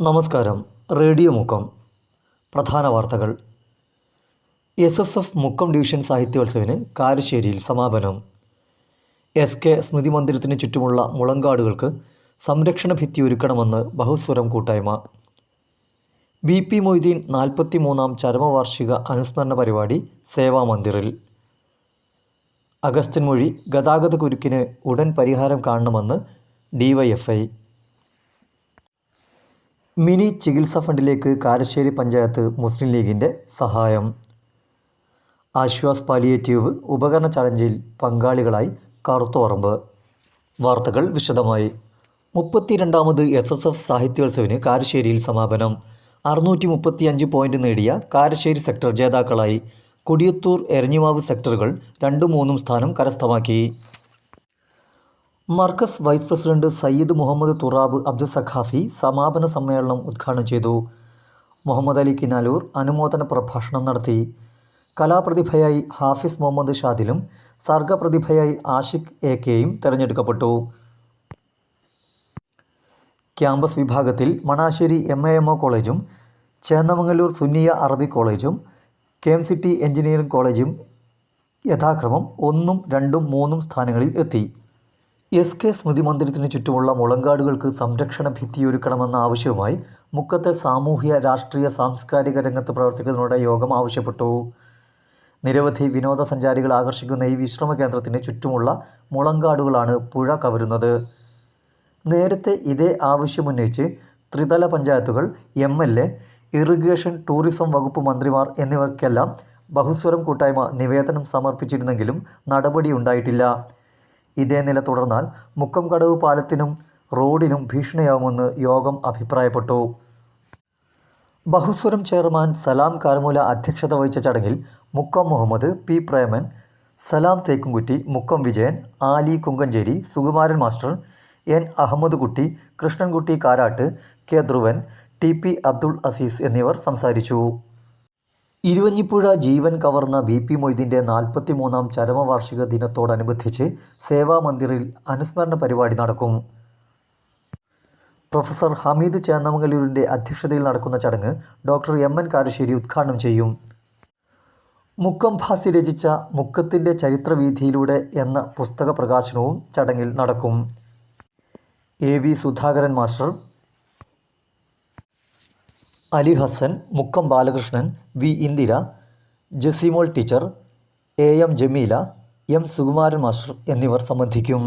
നമസ്കാരം. റേഡിയോ മുക്കം. പ്രധാന വാർത്തകൾ. S S F Mukkam division സാഹിത്യോത്സവിന് കാരശ്ശേരിയിൽ സമാപനം. എസ് കെ സ്മൃതി മന്ദിരത്തിന് ചുറ്റുമുള്ള മുളങ്കാടുകൾക്ക് സംരക്ഷണ ഭിത്തി ഒരുക്കണമെന്ന് ബഹുസ്വരം കൂട്ടായ്മ. ബി പി മൊയ്തീൻ നാൽപ്പത്തി മൂന്നാം ചരമവാർഷിക അനുസ്മരണ പരിപാടി സേവാമന്ദിറിൽ അഗസ്ത്യൻ മൊഴി ഗതാഗത കുരുക്കിന് ഉടൻ പരിഹാരം കാണണമെന്ന് ഡിവൈഎഫ്ഐ മിനി ചികിത്സാ ഫണ്ടിലേക്ക് കാരശ്ശേരി പഞ്ചായത്ത് മുസ്ലിം ലീഗിന്റെ സഹായം. ആശ്വാസ് പാലിയേറ്റീവ് ഉപകരണ ചലഞ്ചിൽ പങ്കാളികളായി കറുത്തോറമ്പ് വാർത്തകൾ വിശദമായി. മുപ്പത്തിരണ്ടാമത് എസ് എസ് എഫ് സാഹിത്യോത്സവിന് കാരശ്ശേരിയിൽ സമാപനം. അറുന്നൂറ്റി മുപ്പത്തിയഞ്ച് പോയിന്റ് നേടിയ കാരശ്ശേരി സെക്ടർ ജേതാക്കളായി കൊടിയത്തൂർ എരഞ്ഞിമാവ് സെക്ടറുകൾ രണ്ടും മൂന്നും സ്ഥാനം കരസ്ഥമാക്കി. മർക്കസ് വൈസ് പ്രസിഡന്റ് സയ്യിദ് മുഹമ്മദ് തുറാബ് അബ്ദുൽ സഖാഫി സമാപന സമ്മേളനം ഉദ്ഘാടനം ചെയ്തു. മുഹമ്മദ് അലി കിനാലൂർ അനുമോദന പ്രഭാഷണം നടത്തി. കലാപ്രതിഭയായി ഹാഫിസ് മുഹമ്മദ് ഷാദിലും സർഗപ്രതിഭയായി ആഷിഖ് എ കെയും തിരഞ്ഞെടുക്കപ്പെട്ടു. ക്യാമ്പസ് വിഭാഗത്തിൽ Manassery M A M O കോളേജും ചേന്നമംഗലൂർ സുന്നിയ അറബി കോളേജും കെ എം സിറ്റി എഞ്ചിനീയറിംഗ് കോളേജും യഥാക്രമം ഒന്നും രണ്ടും മൂന്നും സ്ഥാനങ്ങളിൽ എത്തി. എസ് കെ സ്മൃതി മന്ദിരത്തിന് ചുറ്റുമുള്ള മുളങ്കാടുകൾക്ക് സംരക്ഷണ ഭിത്തിയൊരുക്കണമെന്ന ആവശ്യവുമായി മുക്കത്തെ സാമൂഹ്യ രാഷ്ട്രീയ സാംസ്കാരിക രംഗത്ത് പ്രവർത്തിക്കുന്നതിനോട് യോഗം ആവശ്യപ്പെട്ടു. നിരവധി വിനോദസഞ്ചാരികൾ ആകർഷിക്കുന്ന ഈ വിശ്രമ കേന്ദ്രത്തിന് ചുറ്റുമുള്ള മുളങ്കാടുകളാണ് പുഴ കവരുന്നത്. നേരത്തെ ഇതേ ആവശ്യമുന്നയിച്ച് ത്രിതല പഞ്ചായത്തുകൾ M L A irrigation tourism വകുപ്പ് മന്ത്രിമാർ എന്നിവർക്കെല്ലാം ബഹുസ്വരം കൂട്ടായ്മ നിവേദനം സമർപ്പിച്ചിരുന്നെങ്കിലും നടപടിയുണ്ടായിട്ടില്ല ഇതേ നില തുടർന്നാൽ മുക്കം കടവ് പാലത്തിനും റോഡിനും ഭീഷണിയാവുമെന്ന് യോഗം അഭിപ്രായപ്പെട്ടു. ബഹുസ്വരം ചെയർമാൻ സലാം കാർമൂല അധ്യക്ഷത വഹിച്ച ചടങ്ങിൽ Mukkam Muhammad P Preman Salam Thekkumkutty Mukkam Vijayan Ali Kunkancheri Sukumaran master N Ahmed Kutty Krishnankutty Karat K Dhruvan T P Abdul Azeez എന്നിവർ സംസാരിച്ചു. ഇരുവഞ്ഞിപ്പുഴ ജീവൻ കവർന്ന ബി പി മൊയ്തീന്റെ നാൽപ്പത്തി മൂന്നാം ചരമവാർഷിക ദിനത്തോടനുബന്ധിച്ച് സേവാമന്ദിറിൽ അനുസ്മരണ പരിപാടി നടക്കും. പ്രൊഫസർ ഹമീദ് ചേന്നമംഗലൂരിന്റെ അധ്യക്ഷതയിൽ നടക്കുന്ന ചടങ്ങ് ഡോക്ടർ എം എൻ കാരശ്ശേരി ഉദ്ഘാടനം ചെയ്യും. മുക്കം ഭാസി രചിച്ച മുക്കത്തിന്റെ ചരിത്രവീഥിയിലൂടെ എന്ന പുസ്തക പ്രകാശനവും ചടങ്ങിൽ നടക്കും. A V Sudhakaran master Ali Hassan Mukkam Balakrishnan V Indira Jaseemol teacher A M Jameela M Sukumaran master എന്നിവർ സംബന്ധിക്കും.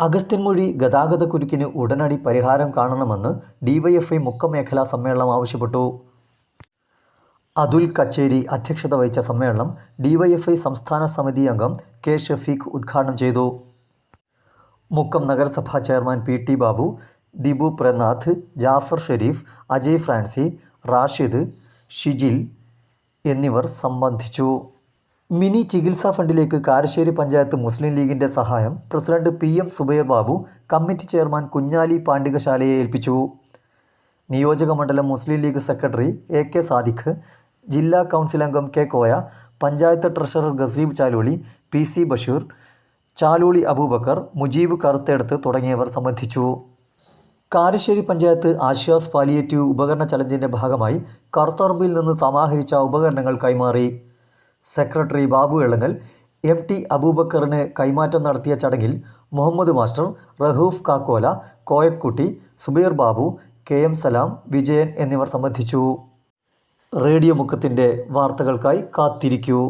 അഗസ്ത്യൻമൊഴി ഗതാഗത കുരുക്കിന് ഉടനടി പരിഹാരം കാണണമെന്ന് ഡിവൈഎഫ്ഐ മുക്കം മേഖലാ സമ്മേളനം ആവശ്യപ്പെട്ടു. അതുൽ കച്ചേരി അധ്യക്ഷത വഹിച്ച സമ്മേളനം ഡിവൈഎഫ്ഐ സംസ്ഥാന സമിതി അംഗം കെ ഷഫീഖ് ഉദ്ഘാടനം ചെയ്തു. മുക്കം നഗരസഭാ chairman P T Babu Dibu Pranath Jafar Sherif Ajay Francy Rashid Shijil എന്നിവർ സംബന്ധിച്ചു. മിനി ചികിത്സാ ഫണ്ടിലേക്ക് കാരശ്ശേരി പഞ്ചായത്ത് മുസ്ലിം ലീഗിന്റെ സഹായം president P M Zubair Babu committee chairman Kunhali പാണ്ഡികശാലയെ ഏൽപ്പിച്ചു. നിയോജക മണ്ഡലം Muslim League secretary A K Sadiq ജില്ലാ കൗൺസിൽ അംഗം K Koya panchayat treasurer Gaseeb Chaloli P C Basheer Chalooli Abubakar Mujeeb Karuthedath തുടങ്ങിയവർ സംബന്ധിച്ചു. കാരശ്ശേരി പഞ്ചായത്ത് ആശ്വാസ് പാലിയേറ്റീവ് ഉപകരണ ചലഞ്ചിന്റെ ഭാഗമായി കറുത്തറമ്പിൽ നിന്ന് സമാഹരിച്ച ഉപകരണങ്ങൾ കൈമാറി. Secretary Babu Elangal M T അബൂബക്കറിന് കൈമാറ്റം നടത്തിയ ചടങ്ങിൽ Muhammad master Rahoof Kakkola Koyakutty Subeer Babu K M Salam Vijayan എന്നിവർ സംബന്ധിച്ചു. റേഡിയോ മുക്കത്തിന്റെ വാർത്തകൾക്കായി കാത്തിരിക്കൂ.